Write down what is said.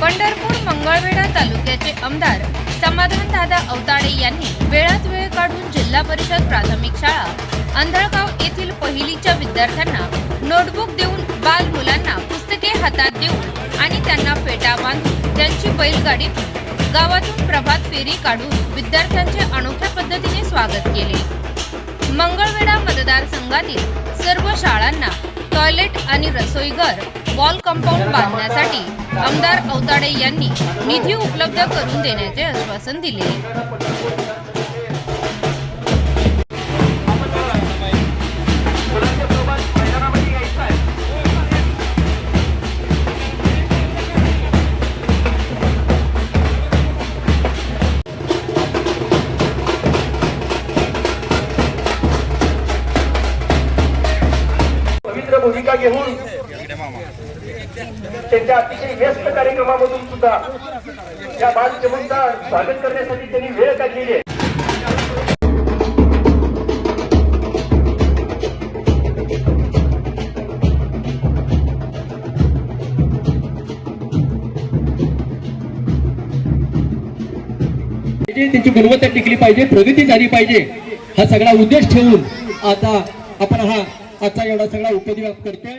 पंढरपूर मंगळवेढा तालुक्याचे आमदार समाधान दादा अवताडे यांनी वेळात वेळ काढून जिल्हा परिषद प्राथमिक शाळा अंधळगाव येथील पहिलीच्या विद्यार्थ्यांना नोटबुक देऊन बाल मुलांना पुस्तके हातात देऊन आणि त्यांना फेटा बांधून त्यांची बैलगाडी गावातून प्रभात फेरी काढून विद्यार्थ्यांचे अनोख्या पद्धतीने स्वागत केले. मंगळवेढा मतदारसंघातील सर्व शाळांना टॉयलेट आणि रसोईघर वॉल कंपाऊंड बांधण्यासाठी आमदार अवताडे यांनी निधी उपलब्ध करून देण्याचे आश्वासन दिले. भूमिका घेऊन त्यांच्या अतिशय व्यस्त कार्यक्रमामधून सुद्धा या बाल चमकचा स्वागत करण्यासाठी त्यांनी वेळ काढलेली आहे. त्यांची गुणवत्ता टिकली पाहिजे प्रगती झाली पाहिजे हा सगळा उद्देश ठेवून आता आपण हा आजचा एवढा सगळा उपद्व्याप करतोय.